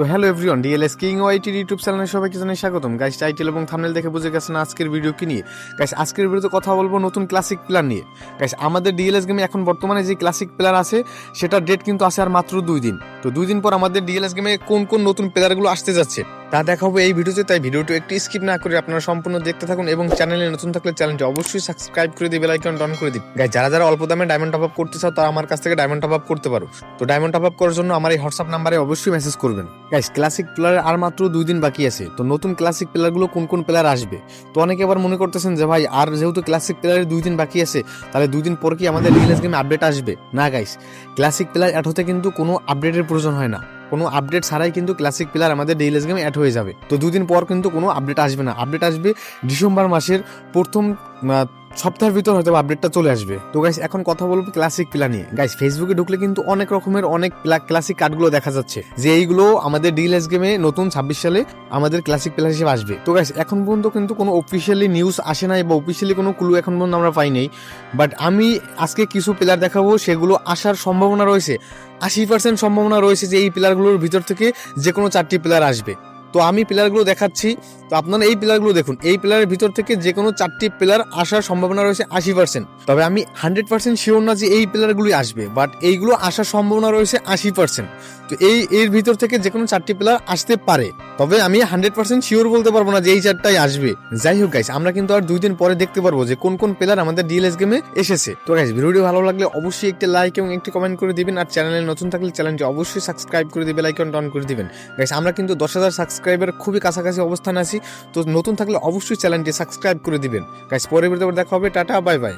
তো hello everyone DLS king ওয়াইটির YouTube চ্যানেলে সবাইকে জানাই স্বাগতম। গাইস টাইটেল এবং থামনেল দেখে বুঝে গেছেন আজকের ভিডিও কি নিয়ে। গাইস আজকের ভিডিওতে কথা বলব নতুন ক্লাসিক প্ল্যান নিয়ে। গাইস আমাদের ডিএলএস গেমে এখন বর্তমানে যে ক্লাসিক প্লেয়ার আছে, সেটার ডেট কিন্তু আছে আর মাত্র দুই দিন। তো দুই দিন পর আমাদের ডিএলএস গেমে কোন কোন নতুন প্লেয়ারগুলো আসতে যাচ্ছে। তা দেখাবো এই ভিডিওতে, তাই ভিডিওটি একটু স্কিপ না করে আপনারা সম্পূর্ণ দেখতে থাকুন এবং চ্যানেলে নতুন থাকলে চ্যানেলটি অবশ্যই সাবস্ক্রাইব করে দিয়ে বেল আইকন অন করে দিন। গাইস যারা যারা অল্প দামে ডায়মন্ড টপ আপ করতে চাও, তারা আমার কাছ থেকে ডায়মন্ড টপ আপ করতে পারো। তো ডায়মন্ড টপ আপ করার জন্য আমার এই হোয়াটসঅ্যাপ নাম্বারে অবশ্যই মেসেজ করবেন। গাইস ক্লাসিক প্লেয়ারের আর মাত্র দুই দিন বাকি আছে। তো নতুন ক্লাসিক প্লেয়ারগুলো কোন কোন প্লেয়ার আসবে? তো অনেকে আবার মনে করতেছেন যে, ভাই, আর যেহেতু ক্লাসিক প্লেয়ারের দুই দিন বাকি আছে, তাহলে দুই দিন পর কি আমাদের রিয়েলাইজ গেমে আপডেট আসবে? না গাইস ক্লাসিক প্লেয়ার অ্যাড হতে কিন্তু কোনো আপডেটের প্রয়োজন হয় না। কোনো আপডেট ছাড়াই কিন্তু ক্লাসিক প্লেয়ার আমাদের ডেইলেস গেমে অ্যাড হয়ে যাবে। তো দুদিন পর কিন্তু কোনো আপডেট আসবে না। আপডেট আসবে ডিসেম্বর মাসের প্রথম সপ্তাহের ভিতর হয়তো আপডেটটা চলে আসবে। তো গাইস এখন কথা বলব ক্লাসিক প্লেয়ার নিয়ে। গাইস ফেসবুকে ঢুকলে কিন্তু অনেক রকমের অনেক ক্লাসিক কার্ডগুলো দেখা যাচ্ছে। যে এইগুলো আমাদের ডিএলএস গেমে নতুন ছাব্বিশ সালে আমাদের ক্লাসিক প্লেয়ার হিসেবে আসবে। তো গাইস এখন পর্যন্ত কিন্তু কোনো অফিসিয়ালি নিউজ আসে নাই বা অফিসিয়ালি কোনো ক্লু এখন পর্যন্ত আমরা পাই নাই। বাট আমি আজকে কিছু প্লেয়ার দেখাবো, সেগুলো আসার সম্ভাবনা রয়েছে। আশি পার্সেন্ট সম্ভাবনা রয়েছে যে এই প্লেয়ারগুলোর ভিতর থেকে যে কোনো চারটি প্লেয়ার আসবে। তো আমি প্লেয়ারগুলো দেখাচ্ছি। তো আপনারা এই প্লেয়ারগুলো দেখুন। এই প্লেয়ারের ভিতর থেকে যে কোনো চারটি প্লেয়ার আসার সম্ভাবনা রয়েছে আশি পার্সেন্ট তবে আমি হান্ড্রেড পার্সেন্ট শিওর না যে এই প্লেয়ারগুলি আসবে বাট এইগুলো আসার সম্ভাবনা রয়েছে আশি পার্সেন্ট তো এই, এর ভিতর থেকে যে কোনো চারটি প্লেয়ার আসতে পারে। তবে আমি হান্ড্রেড পার্সেন্ট শিওর বলতে পারব না যে এই চারটাই আসবে। যাই হোক গাইস আমরা কিন্তু আর দুই দিন পরে দেখতে পারব যে কোন কোন প্লেয়ার আমাদের ডিএলএস গেমে এসেছে। তো গাইস ভিডিওটি ভালো লাগলে অবশ্যই একটি লাইক এবং একটি কমেন্ট করে দিবেন। আর চ্যানেলে নতুন থাকলে চ্যানেলটি অবশ্যই সাবস্ক্রাইব করে দিবে লাইকন অন করে দিবেন। গাইস আমরা কিন্তু দশ হাজার সাবস্ক্রাইবার খুবই কাছাকাছি অবস্থান আছি। তো নতুন থাকলে অবশ্যই চ্যানেলটি সাবস্ক্রাইব করে দিবেন। গাইস পরে ভিডিওতে দেখা হবে। Tata, bye bye.